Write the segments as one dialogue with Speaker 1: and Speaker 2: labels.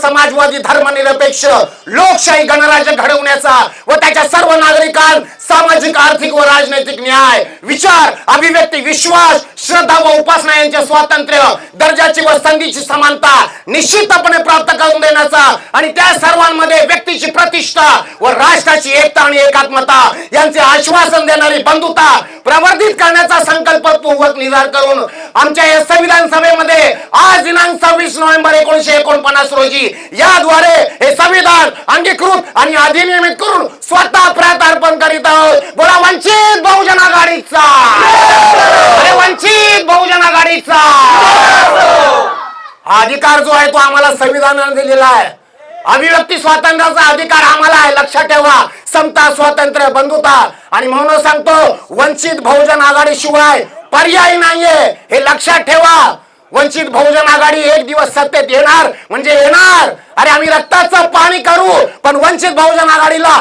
Speaker 1: समाजवादी धर्मनिरपेक्ष लोकशाही गणराज्य घडवण्याचा व त्याच्या सर्व नागरिकां सामाजिक आर्थिक व राजनैतिक न्याय विचार अभिव्यक्ती विश्वास श्रद्धा व उपासना यांचे स्वातंत्र्य दर्जाची व संधीची समानता निश्चितपणे प्राप्त करून देण्याचा आणि त्या सर्वांमध्ये व्यक्तीची प्रतिष्ठा व राष्ट्राची एकता आणि एकात्मता यांचे आश्वासन देणारी बंधुता प्रवर्धित करण्याचा संकल्पपूर्वक निर्धार करून आमच्या या संविधान सभेमध्ये आज दिनांक सव्वीस नोव्हेंबर एकोणीशे एकोणपन्नास रोजी याद्वारे हे संविधान अंगीकृत आणि अधिनियमित करून स्वतः अर्पण करीत आहोत. बोला वंचित बहुजन आघाडीचा. अरे वंचित बहुजन आघाडीचा. हा अधिकार जो आहे तो आम्हाला संविधानाने दिलेला आहे. अभिव्यक्ती स्वातंत्र्याचा अधिकार आम्हाला आहे. लक्षात ठेवा. समता स्वातंत्र्य बंधुता. आणि म्हणून सांगतो वंचित बहुजन आघाडी शिवाय पर्याय नाहीये. हे लक्षात ठेवा. वंचित बहुजन आघाडी एक दिवस सत्तेत येणार. म्हणजे येणार. अरे आम्ही रक्ताचं पाणी करू. पण वंचित बहुजन आघाडीला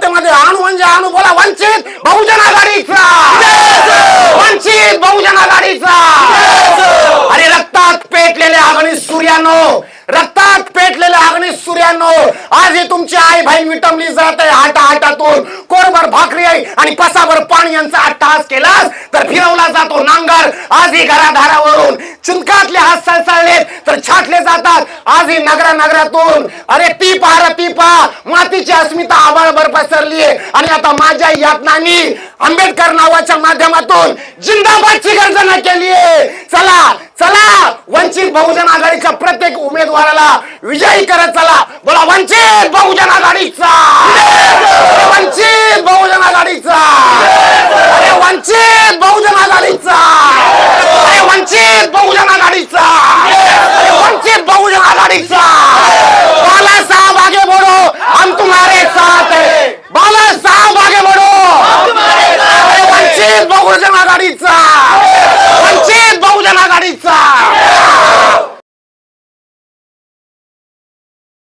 Speaker 1: सत्तेमध्ये आणू म्हणजे आणू बोला वंचित बहुजन आघाडीचा. वंचित बहुजन आघाडीचा. अरे रक्तात पेटलेल्या अग्नी सूर्यानो रक्तात पेटलेल्या अग्नी सूर्यानो आज ही तुमची आई भाई विटमली जात आहे हाटा हाटातून कोरभर भाकरी आहे आणि पसाभर पाणी यांचा अट्टहास केलास तर फिरवला जातो नांगर आजही घरादारावरून चिंकातले हात सळसळलेत तर छाटले जातात. आजही नगरा नगरातून अरे पी पहा पी पहा मातीची अस्मिता आबाळभर पसरली आणि आता माझ्या यातनानी आंबेडकर नावाच्या माध्यमातून जिंदाबादची गर्जना केली चला चला वंचित बहुजन आघाडीच्या प्रत्येक उमेदवाराला विजयी करत चला. बोला वंचित बहुजन आघाडीचा